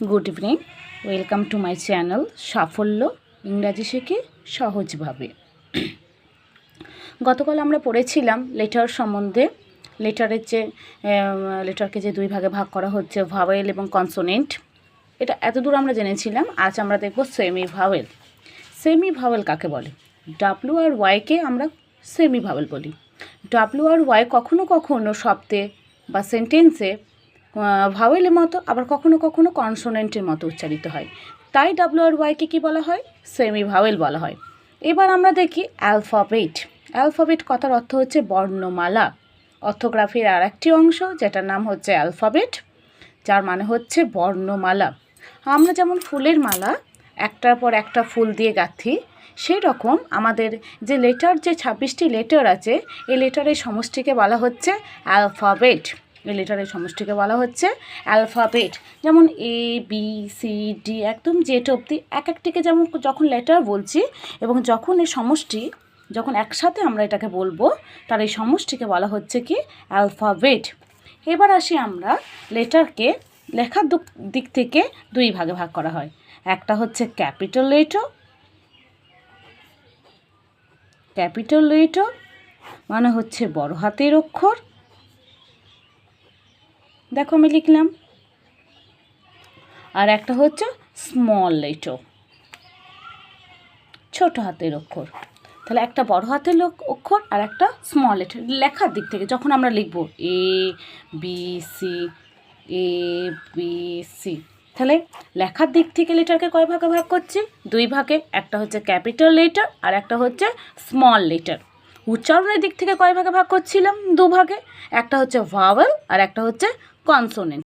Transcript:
Good evening. Welcome to my channel সাফল্য ইংরাজি শেখে সহজভাবে। গতকাল আমরা পড়েছিলাম লেটার সম্বন্ধে। লেটারের যে লেটারকে যে দুই ভাগে ভাগ করা হচ্ছে, ভাওয়েল এবং কনসোনেন্ট। এটা এতদূর আমরা জেনেছিলাম, আজ আমরা দেখব সেমি ভাওয়েল সেমি ভাওয়েল কাকে বলে? ডাব্লু আর ওয়াইকে আমরা সেমি ভাওয়েল বলি। ডাব্লু আর ওয়াই কখনো কখনো শব্দে বা সেন্টেন্সে ভাওয়েলের মতো, আবার কখনো কখনো কনসোনেন্টের মতো উচ্চারিত হয়। তাই ডাব্লু আর ওয়াইকে কী বলা হয়? সেমি ভাওয়েল বলা হয়। এবার আমরা দেখি অ্যালফাবেট অ্যালফাবেট কথার অর্থ হচ্ছে বর্ণমালা। অর্থোগ্রাফির আর একটি অংশ, যেটার নাম হচ্ছে অ্যালফাবেট যার মানে হচ্ছে বর্ণমালা। আমরা যেমন ফুলের মালা, একটার পর একটা ফুল দিয়ে গাঁথি সেই রকম আমাদের যে লেটার যে ছাব্বিশটি লেটার আছে, এই লেটারের সমষ্টিকে বলা হচ্ছে অ্যালফাবেট লেটারের সমষ্টিকে বলা হচ্ছে অ্যালফাবেট। যেমন এ বি সি ডি একদম জেট অবধি এক একটিকে যেমন যখন লেটার বলছি এবং যখন এই সমষ্টি, যখন একসাথে আমরা এটাকে বলব, তার এই সমষ্টিকে বলা হচ্ছে কি অ্যালফাবেট। এবার আসি আমরা লেটারকে লেখার দুক- থেকে দুই ভাগে ভাগ করা হয়। একটা হচ্ছে ক্যাপিটাল লেটার ক্যাপিটাল লেটার মানে হচ্ছে বড় হাতের অক্ষর দেখো আমি লিখলাম। আর একটা হচ্ছে স্মল লেটার ছোট হাতের অক্ষর। তাহলে একটা বড় হাতের লোক অক্ষর আর একটা স্মল লেটার লেখার দিক থেকে যখন আমরা লিখব A B C A B C তাহলে লেখার দিক থেকে লেটারকে কয় ভাগে ভাগ করছি? দুই ভাগে। একটা হচ্ছে ক্যাপিটাল লেটার আর একটা হচ্ছে স্মল লেটার উচ্চারণের দিক থেকে কয় ভাগে ভাগ করছিলাম? দু ভাগে একটা হচ্ছে ভাওয়েল আর একটা হচ্ছে কনসোনেন্ট।